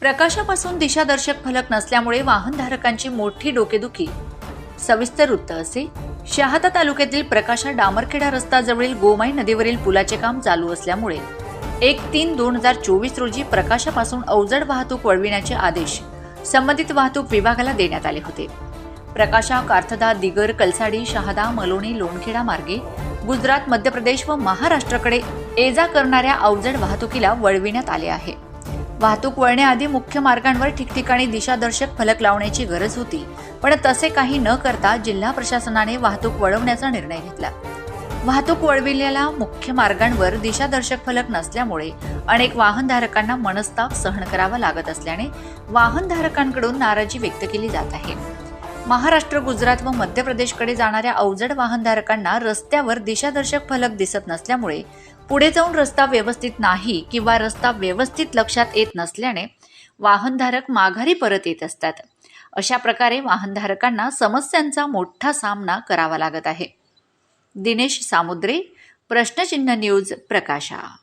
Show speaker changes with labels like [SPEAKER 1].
[SPEAKER 1] प्रकाशापासून दिशादर्शक फलक नसल्यामुळे वाहनधारकांची मोठी डोकेदुखी. सविस्तर वृत्त असे. शहादा तालुक्यातील प्रकाशा डामरखेडा रस्ताजवळील गोमाई नदीवरील पुलाचे काम चालू असल्यामुळे एक तीन दोन हजार चोवीस रोजी प्रकाशापासून अवजड वाहतूक वळविण्याचे आदेश संबंधित वाहतूक विभागाला देण्यात आले होते. प्रकाशा कार्थदा दिगर कलसाडी शहादा मलोणी लोणखेडा मार्गे गुजरात मध्य प्रदेश व महाराष्ट्राकडे ये जा करणाऱ्या अवजड वाहतुकीला वळविण्यात आले आहे. वाहतूक वळण्याआधी मुख्य मार्गांवर ठिकठिकाणी दिशादर्शक फलक लावण्याची गरज होती. पण तसे काही न करता जिल्हा प्रशासनाने वाहतूक वळवण्याचा निर्णय घेतला. वाहतूक वळविलेल्या मुख्य मार्गांवर दिशादर्शक फलक नसल्यामुळे अनेक वाहनधारकांना मनस्ताप सहन करावा लागत असल्याने वाहनधारकांकडून नाराजी व्यक्त केली जात आहे. महाराष्ट्र गुजरात व मध्य प्रदेशकडे जाणाऱ्या अवजड वाहनधारकांना रस्त्यावर दिशादर्शक फलक दिसत नसल्यामुळे पुढे जाऊन रस्ता व्यवस्थित नाही किंवा रस्ता व्यवस्थित लक्षात येत नसल्याने वाहनधारक माघारी परत येत असतात. अशा प्रकारे वाहनधारकांना समस्यांचा मोठा सामना करावा लागत आहे. दिनेश सामुद्रे प्रश्नचिन्ह न्यूज प्रकाशा.